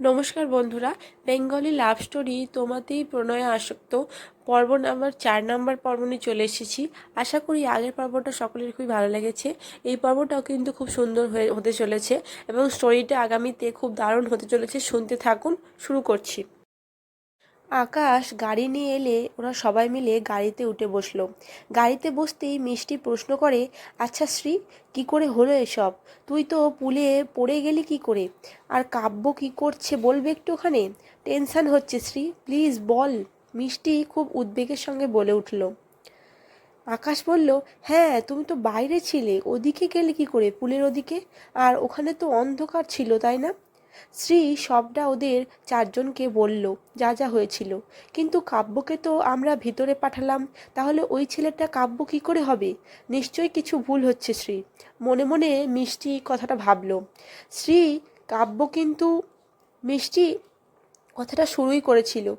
নমস্কার বন্ধুরা, Bengali love story তোমাতেই প্রণয়ে আসক্ত। পর্ব নাম্বার চার নাম্বার পর্ব নিয়ে চলে এসেছি। আশা করি আগের পর্বটা সকলের খুবই ভালো লেগেছে। এই পর্বটাও কিন্তু খুব সুন্দর হয়ে হতে চলেছে এবং স্টোরিটা আগামীতে খুব দারুণ হতে চলেছে। শুনতে থাকুন, শুরু করছি। আকাশ গাড়ি নিয়ে এলে ওরা সবাই মিলে গাড়িতে উঠে বসল। গাড়িতে বসতেই মিষ্টি প্রশ্ন করে আচ্ছা শ্রী, কি করে হলো এসব? তুই তো পুলে পড়ে গেলি কি করে? আর কাব্য কি করছে বলবে একটু ওখানে টেনশন হচ্ছে শ্রী, প্লিজ বল। মিষ্টি খুব উদ্বেগের সঙ্গে বলে উঠল। আকাশ বলল হ্যাঁ তুমি তো বাইরে ছিলে, ওদিকে গেলে কি করে? পুলের ওদিকে? আর ওখানে তো অন্ধকার ছিল, তাই না? শ্রী সবটা ওদের চারজনকে বলল, যা যা হয়েছিল। কিন্তু কাব্যকে তো আমরা ভিতরে পাঠালাম, তাহলে ওই ছেলেটা কাব্য কি করে হবে? নিশ্চয়ই কিছু ভুল হচ্ছে শ্রী। মনে মনে মিষ্টি কথাটা ভাবল। শ্রী, কাব্য কিন্তু মিষ্টি কথাটা শুরুই করেছিল।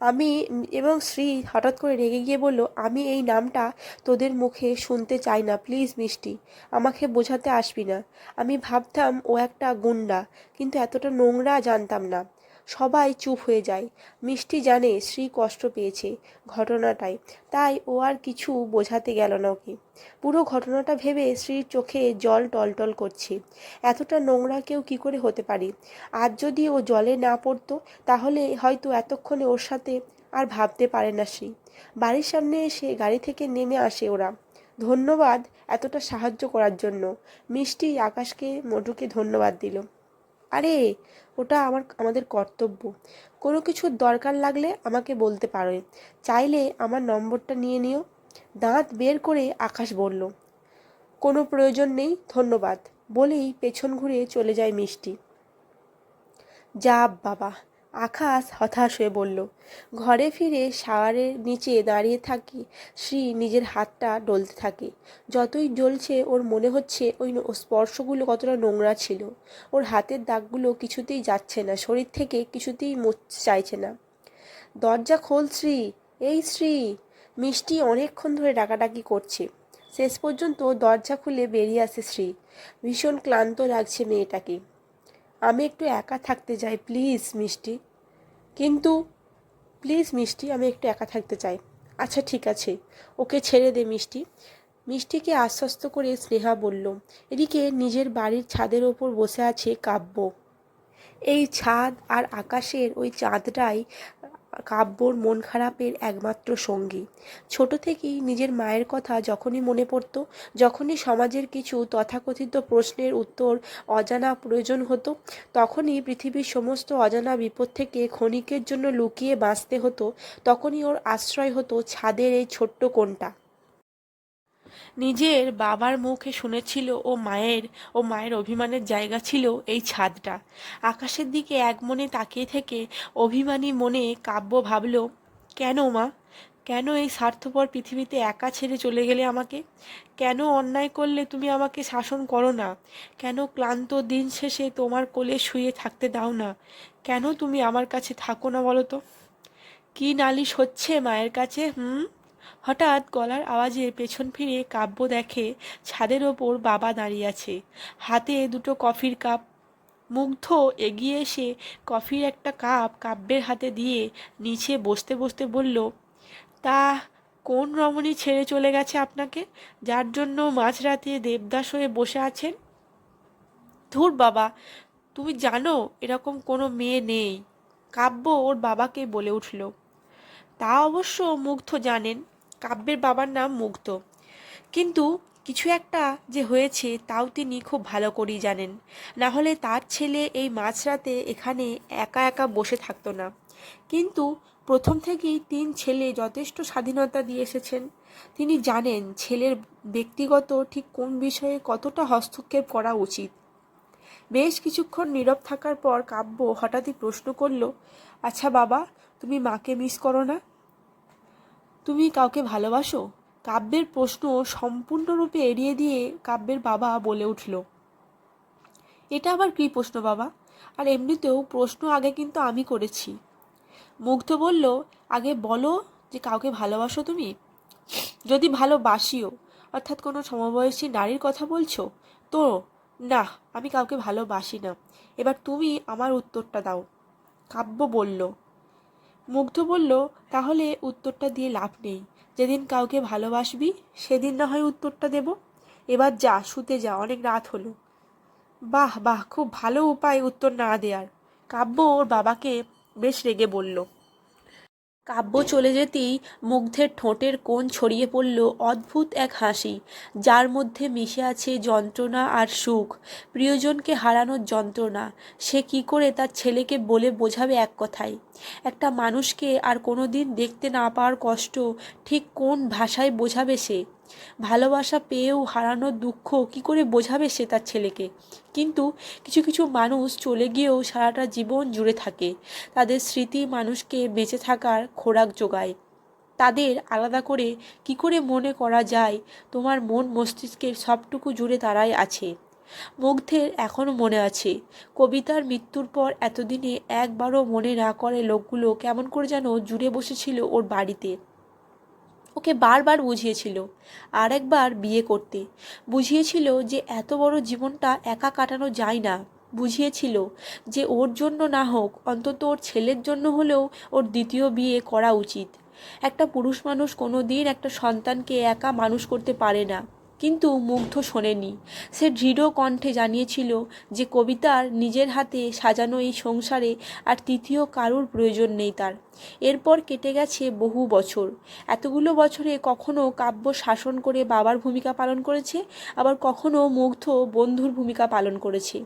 আমি এবং শ্রী হঠাৎ করে রেগে গিয়ে বলল, আমি এই নামটা তোদের মুখে শুনতে চাই না, প্লিজ মিষ্টি, আমাকে বোঝাতে আসবি না। আমি ভাবতাম, ও একটা গুন্ডা, কিন্তু এতটা নোংরা জানতাম না। সবাই চুপ হয়ে যায়। মিষ্টি জানে শ্রী কষ্ট পেয়েছে ঘটনাটায়, তাই ও আর কিছু বোঝাতে গেল না ওকে। পুরো ঘটনাটা ভেবে শ্রীর চোখে জল টলটল করছে। এতটা নোংরা কেউ কী করে হতে পারে? আজ যদি ও জলে না পড়তো, তাহলে হয়তো এতক্ষণে ওর সাথে আর ভাবতে পারে না শ্রী বাড়ির সামনে এসে গাড়ি থেকে নেমে আসে ওরা। ধন্যবাদ এতটা সাহায্য করার জন্য। মিষ্টি আকাশকে মধুকে ধন্যবাদ দিল। আরে ওটা আমার, আমাদের কর্তব্য। কোনো কিছুর দরকার লাগলে আমাকে বলতে পারো। চাইলে আমার নম্বরটা নিয়ে নিও। দাঁত বের করে আকাশ বলল, কোনো প্রয়োজন নেই, ধন্যবাদ। বলেই পেছন ঘুরে চলে যায় মিষ্টি। যা বাবা আকাশ হতাশ হয়ে বলল, ঘরে ফিরে শাওয়ারের নিচে দাঁড়িয়ে থাকি, শ্রী নিজের হাতটা ডলতে থাকে। যতই জ্বলছে, ওর মনে হচ্ছে ওই স্পর্শগুলো কতটা নোংরা ছিল। ওর হাতের দাগগুলো কিছুতেই যাচ্ছে না, শরীর থেকে কিছুতেই চাইছে না। দরজা খোল শ্রী, এই শ্রী মিষ্টি অনেকক্ষণ ধরে ডাকাডাকি করছে। শেষ পর্যন্ত দরজা খুলে বেরিয়ে আসে শ্রী। ভীষণ ক্লান্ত লাগছে মেয়েটাকে। আমি একটু একা থাকতে চাই প্লিজ মিষ্টি। কিন্তু প্লিজ মিষ্টি, আমি একটু একা থাকতে চাই। আচ্ছা ঠিক আছে, ওকে ছেড়ে দে মিষ্টি। মিষ্টিকে আশ্বস্ত করে স্নেহা বলল, এদিকে নিজের বাড়ির ছাদের ওপর বসে আছে কাব্য। এই ছাদ আর আকাশের ওই চাঁদটাই কাব্যর মন খারাপের একমাত্র সঙ্গী। ছোট থেকেই নিজের মায়ের কথা যখনই মনে পড়তো, যখনই সমাজের কিছু তথাকথিত প্রশ্নের উত্তর অজানা প্রয়োজন হতো, তখনই পৃথিবীর সমস্ত অজানা বিপদ থেকে ক্ষণিকের জন্য লুকিয়ে বাঁচতে হতো, তখনই ওর আশ্রয় হতো ছাদের এই ছোট্ট কোণটা। নিজের বাবার মুখে শুনেছিল ও মায়ের ও মায়ের অভিমানের জায়গা ছিল এই ছাদটা। আকাশের দিকে এক মনে তাকিয়ে থেকে অভিমানী মনে কাব্য ভাবল, কেন মা? কেন এই স্বার্থপর পৃথিবীতে একা ছেড়ে চলে গেলে আমাকে? কেন অন্যায় করলে তুমি আমাকে শাসন করো না? কেন ক্লান্ত দিন শেষে তোমার কোলে শুয়ে থাকতে দাও না? কেন তুমি আমার কাছে থাকো না বলো তো? কী নালিশ হচ্ছে মায়ের কাছে, হুম? হঠাৎ গলার আওয়াজে পেছন ফিরে কাব্য দেখে ছাদের ওপর বাবা দাঁড়িয়ে আছে। হাতে দুটো কফির কাপ। মুগ্ধ এগিয়ে এসে কফির একটা কাপ কাব্যের হাতে দিয়ে নিচে বসতে বসতে বলল, তা কোন রমণী ছেড়ে চলে গেছে আপনাকে? যার জন্য মাঝরাতে দেবদাস হয়ে বসে আছেন? ধুর বাবা, তুমি জানো এরকম কোনো মেয়ে নেই। কাব্য ওর বাবাকে বলে উঠল। তা অবশ্য মুগ্ধ জানেন কাব্যের বাবার নাম মুগ্ধ। কিন্তু কিছু একটা যে হয়েছে তাও তিনি খুব ভালো করেই জানেন। না হলে তার ছেলে এই মাঝরাতে এখানে একা একা বসে থাকতো না। কিন্তু প্রথম থেকেই তিন ছেলে যথেষ্ট স্বাধীনতা দিয়ে এসেছেন। তিনি জানেন ছেলের ব্যক্তিগত ঠিক কোন বিষয়ে কতটা হস্তক্ষেপ করা উচিত। বেশ কিছুক্ষণ নীরব থাকার পর কাব্য হঠাৎই প্রশ্ন করল আচ্ছা বাবা, তুমি মাকে মিস করো না? তুমি কাউকে ভালোবাসো? কাব্যের প্রশ্ন সম্পূর্ণরূপে এড়িয়ে দিয়ে কাব্যের বাবা বলে উঠল। এটা আবার কী প্রশ্ন বাবা? আর এমনিতেও প্রশ্ন আগে কিন্তু আমি করেছি। মুগ্ধ বলল, আগে বলো যে কাউকে ভালোবাসো তুমি? যদি ভালোবাসিও, অর্থাৎ কোনো সমবয়সী নারীর কথা বলছো, তো না, আমি কাউকে ভালোবাসি না। এবার তুমি আমার উত্তরটা দাও। কাব্য বলল মুগ্ধ বলল, তাহলে উত্তরটা দিয়ে লাভ নেই। যেদিন কাউকে ভালোবাসবি, সেদিন না হয় উত্তরটা দেব। এবার যা, শুতে যা, অনেক রাত হলো। বাহ বাহ, খুব ভালো উপায় উত্তর না দেয়ার। কাব্য ওর বাবাকে বেশ রেগে বলল কাব্য চলে যেতেই মুগ্ধের ঠোঁটের কোণ ছড়িয়ে পড়ল অদ্ভুত এক হাসি, যার মধ্যে মিশে আছে যন্ত্রণা আর সুখ। প্রিয়জনকে হারানোর যন্ত্রণা, সে কি করে তার ছেলেকে বলে বোঝাবে এক কথায়? একটা মানুষকে আর কোনো দিন দেখতে না পাওয়ার কষ্ট ঠিক কোন ভাষায় বোঝাবে সে? ভালোবাসা পেয়েও হারানোর দুঃখ কি করে বোঝাবে সে তার ছেলেকে? কিন্তু কিছু কিছু মানুষ চলে গিয়েও সারাটা জীবন জুড়ে থাকে। তাদের স্মৃতি মানুষকে বেঁচে থাকার খোরাক যোগায়। তাদের আলাদা করে কি করে মনে করা যায়? তোমার মন মস্তিষ্কের সবটুকু জুড়ে তারাই আছে। মুগ্ধের এখনও মনে আছে। কবিতার মৃত্যুর পর এতদিনে একবারও মনে না করে লোকগুলো কেমন করে যেন জুড়ে বসেছিল ওর বাড়িতে। ওকে বারবার বুঝিয়েছিল আর একবার বিয়ে করতে। বুঝিয়েছিল যে এত বড় জীবনটা একা কাটানো যায় না। বুঝিয়েছিল যে ওর জন্য না হোক, অন্তত ওর ছেলের জন্য হলেও ওর দ্বিতীয় বিয়ে করা উচিত। একটা পুরুষ মানুষ কোনো দিন একটা সন্তানকে একা মানুষ করতে পারে না। কিন্তু মুগ্ধ শোনেনি সে দৃঢ় কণ্ঠে জানিয়েছিল যে কবিতার নিজের হাতে সাজানো এই সংসারে আর তৃতীয় কারুর প্রয়োজন নেই তার। এরপর কেটে গেছে বহু বছর। এতগুলো বছরে কখনো কাব্য শাসন করে বাবার ভূমিকা পালন করেছে, আবার কখনো মুগ্ধ বন্ধুর ভূমিকা পালন করেছে।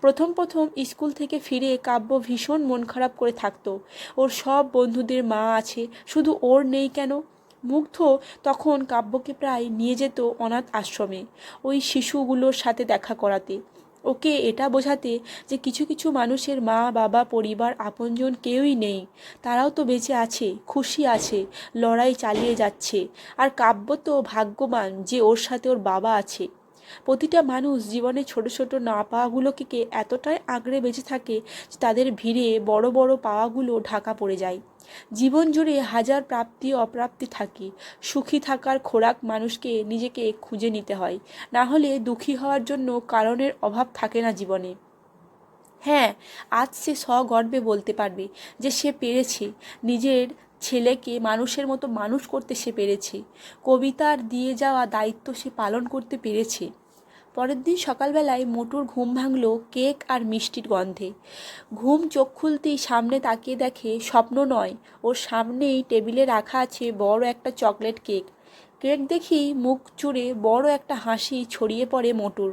প্রথম প্রথম স্কুল থেকে ফিরে কাব্য ভীষণ মন খারাপ করে থাকতো। ওর সব বন্ধুদের মা আছে, শুধু ওর নেই কেন? মুগ্ধ তখন কাব্যকে প্রায় নিয়ে যেত অনাথ আশ্রমে, ওই শিশুগুলোর সাথে দেখা করাতে। ওকে এটা বোঝাতে যে কিছু কিছু মানুষের মা, বাবা, পরিবার, আপনজন কেউই নেই। তারাও তো বেঁচে আছে, খুশি আছে, লড়াই চালিয়ে যাচ্ছে। আর কাব্য তো ভাগ্যবান যে ওর সাথে ওর বাবা আছে। প্রতিটা মানুষ জীবনে ছোট ছোট না পাওয়াগুলোকে এতটাই আঁকড়ে বেঁচে থাকে যে তাদের ভিড়ে বড় বড় পাওয়াগুলো ঢাকা পড়ে যায়। জীবন জুড়ে হাজার প্রাপ্তি অপ্রাপ্তি থাকে। সুখী থাকার খোরাক মানুষকে নিজেকে খুঁজে নিতে হয়। না হলে দুঃখী হওয়ার জন্য কারণের অভাব থাকে না জীবনে। হ্যাঁ আজ সে সগর্বে বলতে পারবে যে সে পেরেছে। নিজের ছেলেকে মানুষের মতো মানুষ করতে সে পেরেছে। কবিতার দিয়ে যাওয়া দায়িত্ব সে পালন করতে পেরেছে। পরের দিন সকালবেলায় মোটুর ঘুম ভাঙল কেক আর মিষ্টির গন্ধে। ঘুম চোখ খুলতেই সামনে তাকিয়ে দেখে স্বপ্ন নয়, ওর সামনেই টেবিলে রাখা আছে বড় একটা চকলেট কেক। কেক দেখি মুখ চুড়ে বড় একটা হাসি ছড়িয়ে পড়ে মোটুর।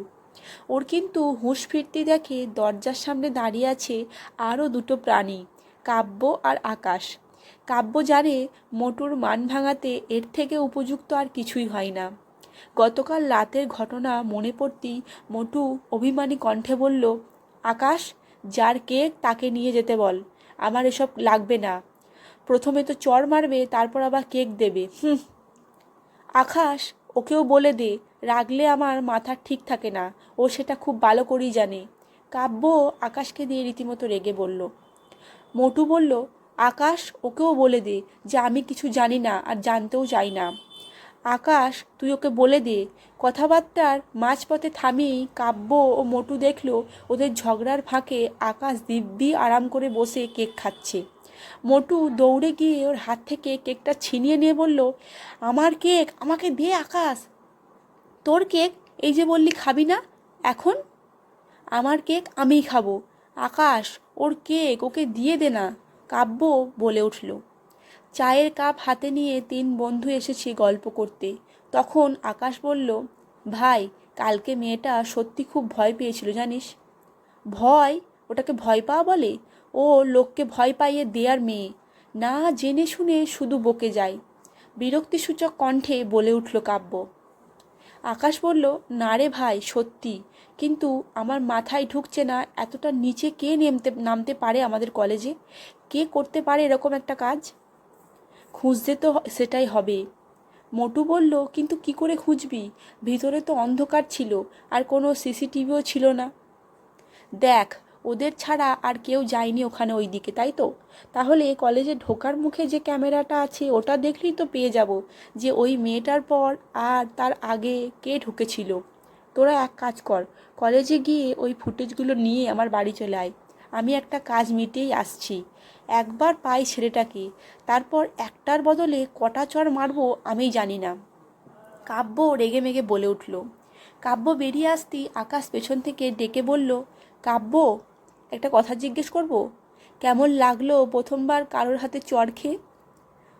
ওর কিন্তু হুঁশ ফিরতে দেখে দরজার সামনে দাঁড়িয়ে আছে আরও দুটো প্রাণী, কাব্য আর আকাশ। কাব্য জানে মোটুর মান ভাঙাতে এর থেকে উপযুক্ত আর কিছুই হয় না। গতকাল রাতের ঘটনা মনে পড়তেই মোটু অভিমানী কণ্ঠে বলল, আকাশ, যার কেক তাকে নিয়ে যেতে বল, আমার এসব লাগবে না। প্রথমে তো চর মারবে, তারপর আবার কেক দেবে। হুম। আকাশ, ওকেও বলে দে, রাগলে আমার মাথা ঠিক থাকে না, ও সেটা খুব ভালো করেই জানে। কাব্য আকাশকে দিয়ে রীতিমতো রেগে বলল। মোটু বলল, আকাশ, ওকেও বলে দে যে আমি কিছু জানি না আর জানতেও চাই না। আকাশ, তুই ওকে বলে দে। কথাবার্তার মাঝপথে থামিয়েই কাব্য ও মোটু দেখল ওদের ঝগড়ার ফাঁকে আকাশ দিব্যি আরাম করে বসে কেক খাচ্ছে। মোটু দৌড়ে গিয়ে ওর হাত থেকে কেকটা ছিনিয়ে নিয়ে বলল, আমার কেক, আমাকে দে আকাশ। তোর কেক, এই যে বললি খাবি না? এখন? আমার কেক, আমিই খাব। আকাশ, ওর কেক, ওকে দিয়ে দে না। কাব্য বলে উঠল। চায়ের কাপ হাতে নিয়ে তিন বন্ধু এসেছি গল্প করতে। তখন আকাশ বলল, ভাই, কালকে মেয়েটা সত্যি খুব ভয় পেয়েছিল, জানিস? ভয়? ওটাকে ভয় পাওয়া বলে? ও লোককে ভয় পাইয়ে দেয়ার মেয়ে। না জেনে শুনে শুধু বকে যায়। বিরক্তিসূচক কণ্ঠে বলে উঠল কাব্য। আকাশ বলল, না রে ভাই, সত্যি। কিন্তু আমার মাথায় ঢুকছে না, এতটা নিচে কে নেমতে, নামতে পারে আমাদের কলেজে? কে করতে পারে এরকম একটা কাজ? খুঁজতে তো সেটাই হবে। মোটু বলল, কিন্তু কি করে খুঁজবি? ভিতরে তো অন্ধকার ছিল, আর কোনো সিসিটিভিও ছিল না। দেখ, ওদের ছাড়া আর কেউ যায়নি ওখানে ওই দিকে তাই তো? তাহলে কলেজে ঢোকার মুখে যে ক্যামেরাটা আছে, ওটা দেখলেই তো পেয়ে যাব যে ওই মেয়েটার পর আর তার আগে কে ঢুকেছিল। তোরা এক কাজ কর, কলেজে গিয়ে ওই ফুটেজগুলো নিয়ে আমার বাড়ি চলে আয়। আমি একটা কাজ মিটিয়েই আসছি। একবার পাই ছেলেটাকে। তারপর একটার বদলে কটা চড় মারবো আমি জানি না। কাব্য রেগে মেগে বলে উঠল। কাব্য বেরিয়ে আসতেই আকাশ পেছন থেকে ডেকে বলল, কাব্য, একটা কথা জিজ্ঞেস করব? কেমন লাগল প্রথমবার কারোর হাতে চড় খেয়ে?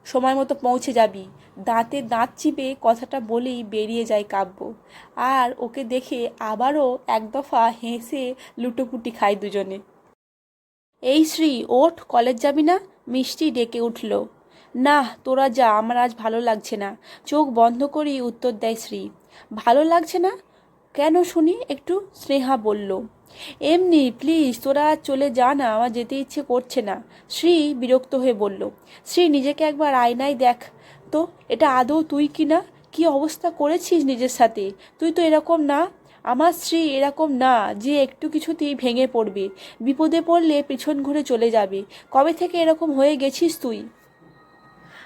সময় মতো পৌঁছে যাবি। দাঁতে দাঁত চিপে কথাটা বলেই বেরিয়ে যায় কাব্য। আর ওকে দেখে আবারও এক দফা হেসে লুটোপুটি খায় দুজনে। এই শ্রী, ওঠ, কলেজ যাবি না? মিষ্টি ডেকে উঠল। না, তোরা যা, আমার আজ ভালো লাগছে না। চোখ বন্ধ করেই উত্তর দেয় শ্রী। ভালো লাগছে না? কেন শুনি? একটু স্নেহা বলল। এমনি প্লিজ তোরা চলে যা না, আমার যেতে ইচ্ছে করছে না। শ্রী বিরক্ত হয়ে বলল। শ্রী, নিজেকে একবার আয়নায় দেখ। তো, এটা আদৌ তুই কি না কি অবস্থা করেছিস নিজের সাথে? তুই তো এরকম না আমার স্ত্রী এরকম না যে একটু কিছুতেই ভেঙে পড়বে। বিপদে পড়লে পিছন ঘুরে চলে যাবে। কবে থেকে এরকম হয়ে গেছিস তুই?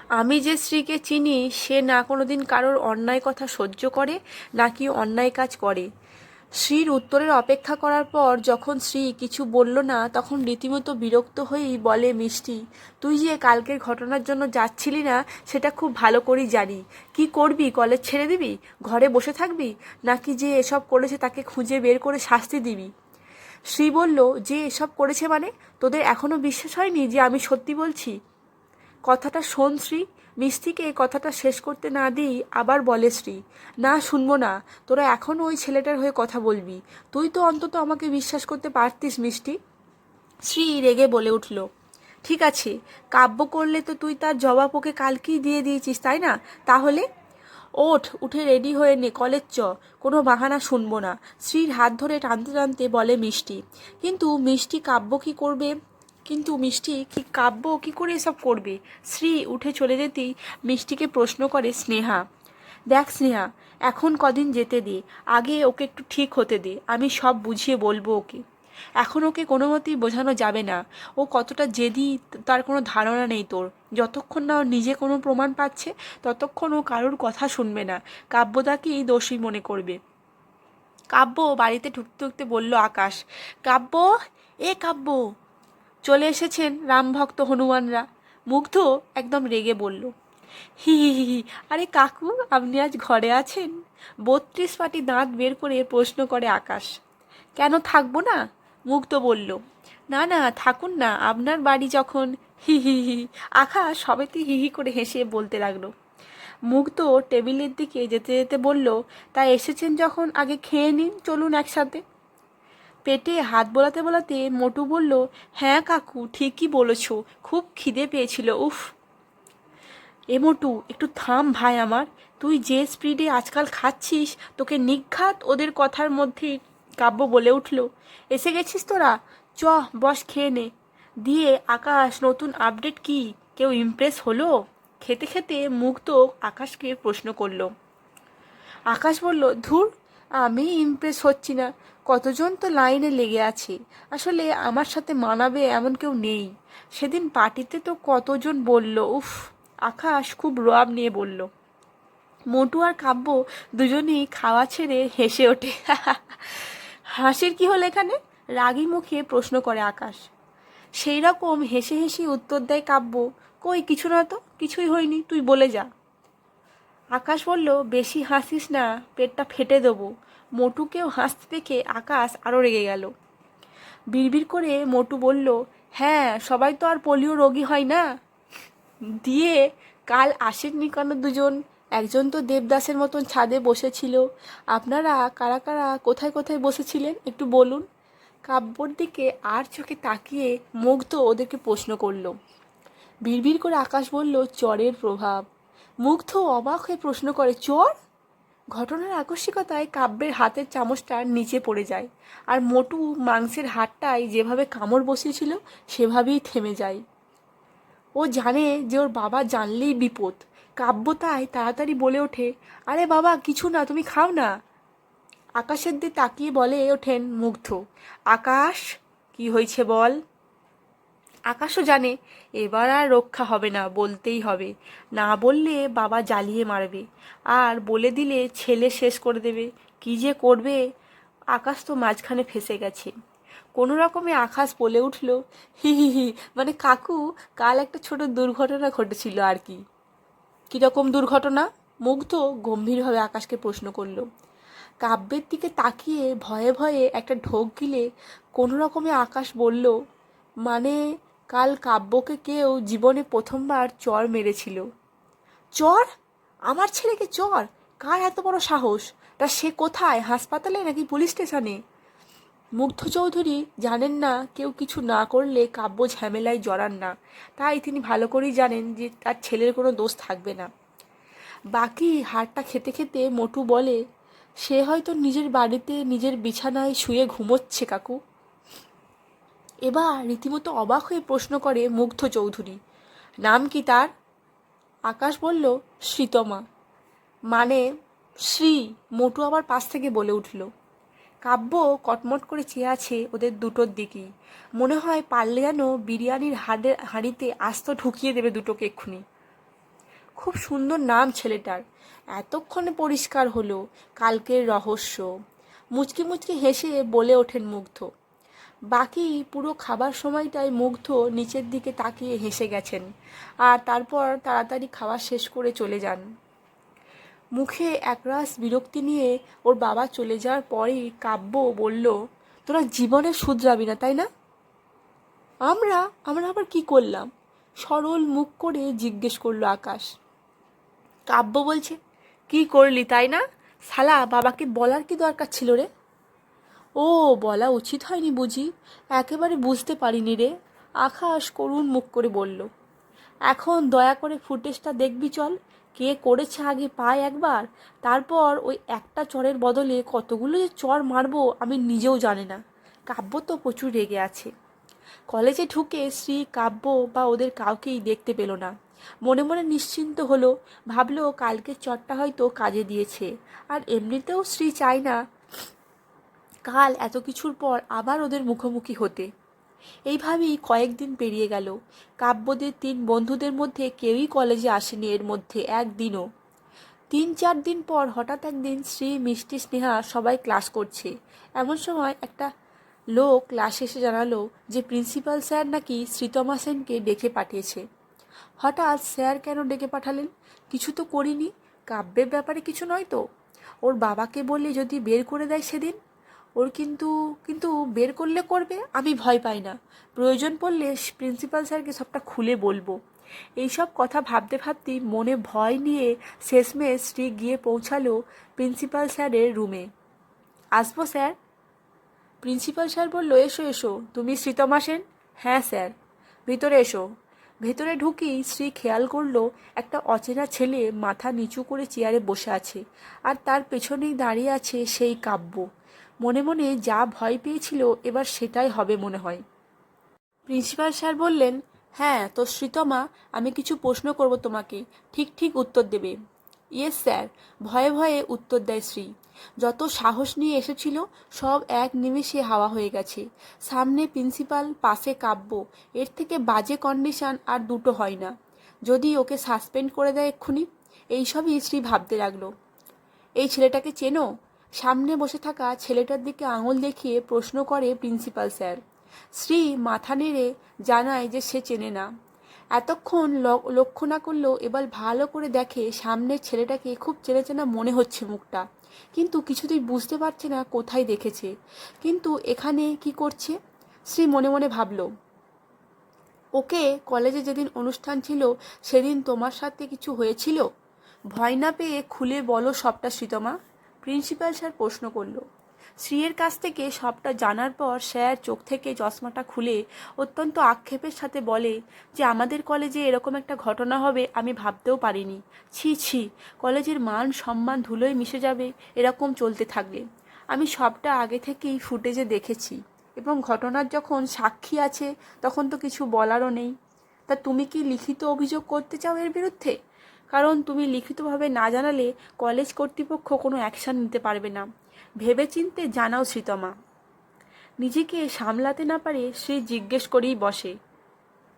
আমি যে স্ত্রীকে চিনি, সে না কোনোদিন কারোর অন্যায় কথা সহ্য করে, নাকি অন্যায় কাজ করে। শ্রীর উত্তরের অপেক্ষা করার পর যখন শ্রী কিছু বলল না, তখন রীতিমতো বিরক্ত হয়েই বলে, মিষ্টি, তুই যে কালকের ঘটনার জন্য যাচ্ছিলি না, সেটা খুব ভালো করেই জানি। কি করবি, কলেজ ছেড়ে দিবি? ঘরে বসে থাকবি? নাকি যে এসব করেছে তাকে খুঁজে বের করে শাস্তি দিবি? শ্রী বলল, যে এসব করেছে মানে? তোদের এখনও বিশ্বাস হয়নি যে আমি সত্যি বলছি? কথাটা শোন, শ্রী। মিষ্টিকে এই কথাটা শেষ করতে না দিই আবার বলে, শ্রী, না, শুনব না। তোরা এখনও ওই ছেলেটার হয়ে কথা বলবি। তুই তো অন্তত আমাকে বিশ্বাস করতে পারতিস, মিষ্টি। শ্রী রেগে বলে উঠল, ঠিক আছে, কাব্য করলে তো তুই তার জবাব ওকে কালকেই দিয়ে দিয়েছিস, তাই না? তাহলে? ওঠ, উঠে রেডি হয়ে নে, কলেজ চ, কোনো বাহানা শুনব না। শ্রীর হাত ধরে টানতে টানতে বলে মিষ্টি, কিন্তু মিষ্টি কাব্য কি করবে? কিন্তু মিষ্টি কি কাব্য কি করে এসব করবে? শ্রী উঠে চলে যেতেই মিষ্টিকে প্রশ্ন করে স্নেহা, দেখ স্নেহা, এখন কদিন যেতে দে, আগে ওকে একটু ঠিক হতে দে, আমি সব বুঝিয়ে বলব ওকে। এখন ওকে কোনো মতেই বোঝানো যাবে না, ও কতটা জেদি, তার কোনো ধারণা নেই তোর। যতক্ষণ না ও নিজে কোনো প্রমাণ পাচ্ছে, ততক্ষণ ও কারোর কথা শুনবে না কাব্যদাকেই দোষী মনে করবে। কাব্য বাড়িতে ঢুকতে ঢুকতে বলল আকাশ, কাব্য, এ কাব্য চলে এসেছেন রামভক্ত হনুমানরা। মুগ্ধ একদম রেগে বলল, হি হি হি হি, আরে কাকু, আপনি আজ ঘরে আছেন? বত্রিশ পাটি দাঁত বের করে প্রশ্ন করে আকাশ। কেন থাকব না? মুগ্ধ বলল, না না, থাকুন না, আপনার বাড়ি যখন হি হি হি আকাশ সবেতে হি হি করে হেসে বলতে লাগল। মুগ্ধ টেবিলের দিকে যেতে যেতে বলল, তা এসেছেন যখন, আগে খেয়ে নিন, চলুন একসাথে। পেটে হাত বোলাতে বোলাতে মোটু বলল হ্যাঁ কাকু, ঠিকই বলেছ। খুব খিদে পেয়েছিল, উফ! এ মোটু, একটু থাম ভাই আমার। তুই যে স্পিডে আজকাল খাচ্ছিস, তোকে নিঘাত ওদের কথার মধ্যেই কাব্য বলে উঠল। এসে গেছিস তোরা? চ, বস, খেয়ে নে। দিয়ে আকাশ, নতুন আপডেট কি? কেউ ইমপ্রেস হলো? খেতে খেতে মুগ্ধ আকাশকে প্রশ্ন করল। আকাশ বলল, ধুর, আমি ইমপ্রেস হচ্ছি না। কতজন তো লাইনে লেগে আছে। আসলে আমার সাথে মানাবে এমন কেউ নেই। সেদিন পার্টিতে তো কতজন বলল, উফ, আকাশ খুব রোয়াব নিয়ে বলল। মোটু আর কাব্য দুজনেই খাওয়া ছেড়ে হেসে ওঠে। হাসির কি হলো এখানে? রাগী মুখে প্রশ্ন করে আকাশ। সেই রকম হেসে হেসে উত্তর দেয় কাব্য, কই, কিছু না তো, কিছুই হয়নি, তুই বলে যা। আকাশ বলল, বেশি হাসিস না, পেটটা ফেটে দেবো। মোটুকেও হাসতে দেখে আকাশ আরও রেগে গেল। বিড়বিড় করে মোটু বলল হ্যাঁ সবাই তো আর পোলিও রোগী হয় না? দিয়ে কাল আসেননি কেন দুজন? একজন তো দেবদাসের মতন ছাদে বসেছিল। আপনারা কারা কারা কোথায় কোথায় বসেছিলেন একটু বলুন? কাব্যর দিকে আর চোখে তাকিয়ে মুগ্ধ ওদেরকে প্রশ্ন করল। বিড়বিড় করে আকাশ বলল, চরের প্রভাব। মুগ্ধ অবাক হয়ে প্রশ্ন করে, চর? ঘটনার আকস্মিকতায় কাব্যের হাতের চামচটা নিচে পড়ে যায় আর মোটু মাংসের হাতটায় যেভাবে কামড় বসিয়েছিল, সেভাবেই থেমে যায়। ও জানে যে ওর বাবা জানলেই বিপদ। কাব্য তাই তাড়াতাড়ি বলে ওঠে, আরে বাবা, কিছু না, তুমি খাও না। আকাশের দিকে তাকিয়ে বলে ওঠেন মুগ্ধ। আকাশ, কি হয়েছে বল? আকাশও জানে, এবার আর রক্ষা হবে না, বলতেই হবে। না বললে বাবা জ্বালিয়ে মারবে, আর বলে দিলে ছেলে শেষ করে দেবে। কি যে করবে? আকাশ তো মাঝখানে ফেসে গেছে। কোনো রকমে আকাশ বলে উঠল, হি হি হি মানে কাকু, কাল একটা ছোট দুর্ঘটনা ঘটেছিল আর কি। কীরকম দুর্ঘটনা? মুগ্ধ গম্ভীরভাবে আকাশকে প্রশ্ন করল। কাব্যের দিকে তাকিয়ে ভয়ে ভয়ে একটা ঢোক গিলে কোনো রকমে আকাশ বলল মানে কাল কাব্যকে কেউ জীবনে প্রথমবার চর মেরেছিল। চর? আমার ছেলেকে চর? কার এত বড় সাহস? তা সে কোথায়? হাসপাতালে নাকি পুলিশ স্টেশনে? মুগ্ধ চৌধুরী জানেন না, কেউ কিছু না করলে কাব্য ঝামেলায় জড়ান না। তাই তিনি ভালো করেই জানেন যে তার ছেলের কোনো দোষ থাকবে না। বাকি হাড়টা খেতে খেতে মোটু বলে, সে হয়তো নিজের বাড়িতে, নিজের বিছানায় শুয়ে ঘুমোচ্ছে কাকু। এবার রীতিমতো অবাক হয়ে প্রশ্ন করে মুগ্ধ চৌধুরী, নাম কি তার? আকাশ বলল, শ্রীতমা। মানে শ্রী মোটু আবার পাশ থেকে বলে উঠল, কাব্য কটমট করে চেয়ে আছে ওদের দুটোর দিকেই। মনে হয় পারলে যেন বিরিয়ানির হাড়ে, হাঁড়িতে আস্ত ঢুকিয়ে দেবে দুটোকে এক্ষুনি। খুব সুন্দর নাম ছেলেটার। এতক্ষণে পরিষ্কার হলো কালকের রহস্য। মুচকি মুচকি হেসে বলে ওঠেন মুগ্ধ বাকি পুরো খাবার সময়টায় মুগ্ধ নিচের দিকে তাকিয়ে হেসে গেছেন। আর তারপর তাড়াতাড়ি খাওয়া শেষ করে চলে যান। মুখে একরাশ বিরক্তি নিয়ে ওর বাবা চলে যাওয়ার পরেই কাব্য বলল, তোরা জীবনে শুধরাবি না, তাই না? আমরা? আমরা আবার কি করলাম? সরল মুখ করে জিজ্ঞেস করল আকাশ। কাব্য বলছে, কি করলি, তাই না? শালা, বাবাকে বলার কি দরকার ছিল রে? ও, বলা উচিত হয়নি বুঝি। একেবারে বুঝতে পারিনি রে। আকাশ করুণ মুখ করে বলল, এখন দয়া করে ফুটেজটা দেখবি চল। কে করেছে আগে পায় একবার? তারপর ওই একটা চরের বদলে কতগুলো যে চর মারবো আমি নিজেও জানি না। কাব্য তো প্রচুর রেগে আছে। কলেজে ঢুকে শ্রী কাব্য বা ওদের কাউকেই দেখতে পেল না। মনে মনে নিশ্চিন্ত হলো। ভাবলো কালকের চটটা হয়তো কাজে দিয়েছে। আর এমনিতেও শ্রী চায় না কাল এত কিছুর পর আবার ওদের মুখোমুখি হতে। এইভাবেই কয়েকদিন পেরিয়ে গেল। কাব্যদের তিন বন্ধুদের মধ্যে কেউই কলেজে আসেনি এর মধ্যে একদিনও। তিন চার দিন পর হঠাৎ একদিন শ্রী মিষ্টি স্নেহা সবাই ক্লাস করছে। এমন সময় একটা লোক ক্লাসে এসে জানালো যে প্রিন্সিপাল স্যার নাকি শ্রীতমা সেনকে ডেকে পাঠিয়েছে। হঠাৎ স্যার কেন ডেকে পাঠালেন? কিছু তো করিনি। কাব্যের ব্যাপারে কিছু নয় তো। ওর বাবাকে বললে যদি বের করে দেয় সেদিন। ওর কিন্তু কিন্তু বের করলে করবে, আমি ভয় পাই না। প্রয়োজন পড়লে প্রিন্সিপাল স্যারকে সবটা খুলে বলব। এইসব কথা ভাবতে ভাবতেই মনে ভয় নিয়ে শেষমেশ শ্রী গিয়ে পৌঁছালো প্রিন্সিপাল স্যারের রুমে আসব স্যার প্রিন্সিপাল স্যার বলল, এসো এসো। তুমি শ্রীতমা সেন? হ্যাঁ স্যার ভিতরে এসো। ভেতরে ঢুকেই শ্রী খেয়াল করল একটা অচেনা ছেলে মাথা নিচু করে চেয়ারে বসে আছে, আর তার পেছনেই দাঁড়িয়ে আছে সেই কাব্য। মনে মনে যা ভয় পেয়েছিল এবার সেটাই হবে মনে হয়। প্রিন্সিপাল স্যার বললেন হ্যাঁ তো শ্রীতমা, আমি কিছু প্রশ্ন করব তোমাকে। ঠিক ঠিক উত্তর দেবে। Yes, sir. ভয়ে ভয়ে উত্তর দেয় শ্রী। যত সাহস নিয়ে এসেছিল, সব এক নিমেষে হাওয়া হয়ে গেছে। সামনে প্রিন্সিপাল, পাশে কাব্য, এর থেকে বাজে কন্ডিশন আর দুটো হয় না। যদি ওকে সাসপেন্ড করে দেয় এক্ষুনি? এইসবই শ্রী ভাবতে লাগল। এই ছেলেটাকে চেনো? সামনে বসে থাকা ছেলেটার দিকে আঙুল দেখিয়ে প্রশ্ন করে প্রিন্সিপাল স্যার। শ্রী মাথা নেড়ে জানায় যে সে চেনে না। এতক্ষণ লক্ষ্য না করলেও এবার ভালো করে দেখে সামনের ছেলেটাকে খুব চেনা চেনা মনে হচ্ছে মুখটা। কিন্তু কিছুতেই বুঝতে পারছে না কোথায় দেখেছে। কিন্তু এখানে কি করছে? শ্রী মনে মনে ভাবলো, ওকে কলেজে যেদিন অনুষ্ঠান ছিল, সেদিন তোমার সাথে কিছু হয়েছিল? ভয় না পেয়ে খুলে বলো সবটা, শ্রীতমা। প্রিন্সিপাল স্যার প্রশ্ন করল। শ্রীয়ের কাছ থেকে সবটা জানার পর স্যার চোখ থেকে চশমাটা খুলে অত্যন্ত আক্ষেপের সাথে বলে যে আমাদের কলেজে এরকম একটা ঘটনা হবে আমি ভাবতেও পারিনি। ছি ছি, কলেজের মান, সম্মান, ধুলোয় মিশে যাবে, এরকম চলতে থাকলে আমি সবটা আগে থেকেই ফুটেজে দেখেছি এবং ঘটনার যখন সাক্ষী আছে তখন তো কিছু বলারও নেই। তা তুমি কি লিখিত অভিযোগ করতে চাও এর বিরুদ্ধে? কারণ তুমি লিখিতভাবে না জানালে কলেজ কর্তৃপক্ষ কোনো অ্যাকশন নিতে পারবে না। ভেবেচিন্তে জানাও শ্রীতমা। নিজেকে সামলাতে না পারে সে জিজ্ঞেস করেই বসে।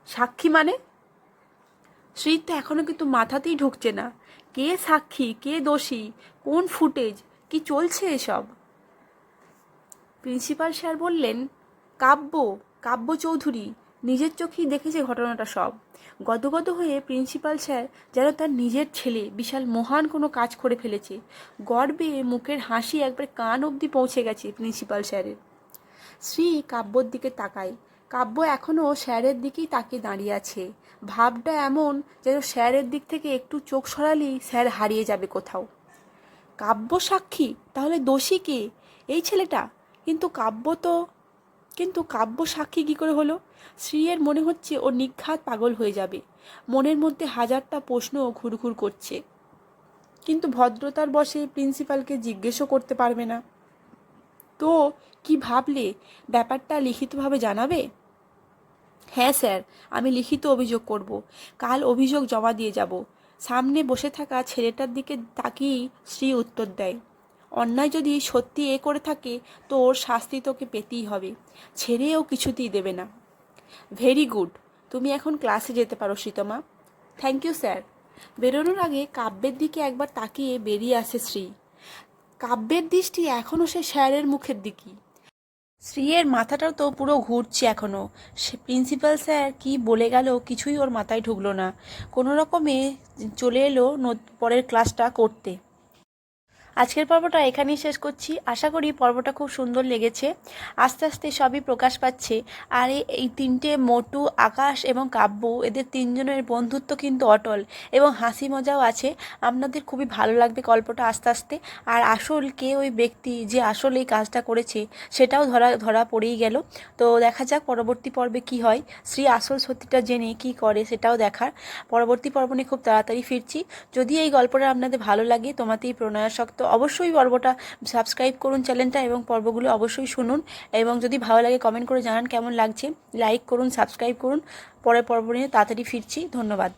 সাক্ষী মানে? শ্রী তো এখনও কিন্তু মাথাতেই ঢুকছে না। কে সাক্ষী, কে দোষী, কোন ফুটেজ, কি চলছে এসব? প্রিন্সিপাল স্যার বললেন, কাব্য কাব্য চৌধুরী নিজের চোখেই দেখেছে ঘটনাটা সব। গদগদ হয়ে প্রিন্সিপাল স্যার যেন তার নিজের ছেলে, বিশাল মহান কোনো কাজ করে ফেলেছে। গর্বে মুখের হাসি একবার কান অবধি পৌঁছে গেছে প্রিন্সিপাল স্যারের। শ্রী কাব্যর দিকে তাকায়। কাব্য এখনও স্যারের দিকেই তাকিয়ে দাঁড়িয়ে আছে। ভাবটা এমন যেন স্যারের দিক থেকে একটু চোখ সরালেই স্যার হারিয়ে যাবে কোথাও। কাব্য সাক্ষী? তাহলে দোষী কে? এই ছেলেটা? কিন্তু কাব্য তো কিন্তু কাব্য সাক্ষী কী করে হলো? শ্রীয়ের মনে হচ্ছে ও নিঘাত পাগল হয়ে যাবে। মনের মধ্যে হাজারটা প্রশ্ন ঘুরঘুর করছে। কিন্তু ভদ্রতার বসে প্রিন্সিপালকে জিজ্ঞেসও করতে পারবে না। তো কি ভাবলে? ব্যাপারটা লিখিতভাবে জানাবে? হ্যাঁ স্যার, আমি লিখিত অভিযোগ করব। কাল অভিযোগ জমা দিয়ে যাব। সামনে বসে থাকা ছেলেটার দিকে তাকিয়েই শ্রী উত্তর দেয়। অন্যায় যদি সত্যি এ করে থাকে তো ওর শাস্তি তোকে পেতেই হবে। ছেড়েও কিছুতেই দেবে না। ভেরি গুড তুমি এখন ক্লাসে যেতে পারো শীতমা থ্যাংক ইউ স্যার বেরোনোর আগে কাব্যের দিকে একবার তাকিয়ে বেরিয়ে আসে শ্রী। কাব্যের দৃষ্টি এখনও সে স্যারের মুখের দিকেই শ্রীয়ের মাথাটাও তো পুরো ঘুরছে এখনও সে প্রিন্সিপাল স্যার কি বলে গেল কিছুই ওর মাথায় ঢুকলো না। কোনো রকমে চলে এলো পরের ক্লাসটা করতে। আজকের পর্বটা এখানেই শেষ করছি। আশা করি পর্বটা খুব সুন্দর লেগেছে। আস্তে আস্তে সবই প্রকাশ পাচ্ছে। আর এই- তিনটে মোটু, আকাশ এবং কাব্য, এদের তিনজনের বন্ধুত্ব কিন্তু অটল এবং হাসি মজাও আছে। আপনাদের খুবই ভালো লাগবে গল্পটা আস্তে আস্তে। আর আসল কে ওই ব্যক্তি যে আসল এই কাজটা করেছে, সেটাও ধরা ধরা পড়েই গেল। তো দেখা যাক পরবর্তী পর্বে কি হয়। শ্রী আসল সত্যিটা জেনে কি করে সেটাও দেখার। পরবর্তী পর্ব নিয়ে খুব তাড়াতাড়ি ফিরছি। যদি এই গল্পটা আপনাদের ভালো লাগে, তোমাতেই প্রণয়াসক্ত অবশ্যই পর্বটা সাবস্ক্রাইব করুন চ্যানেলটা এবং পর্বগুলো অবশ্যই শুনুন। এবং যদি ভালো লাগে কমেন্ট করে জানান কেমন লাগছে লাইক করুন সাবস্ক্রাইব করুন। পরের পর্ব নিয়ে তাড়াতাড়ি ফিরছি। ধন্যবাদ।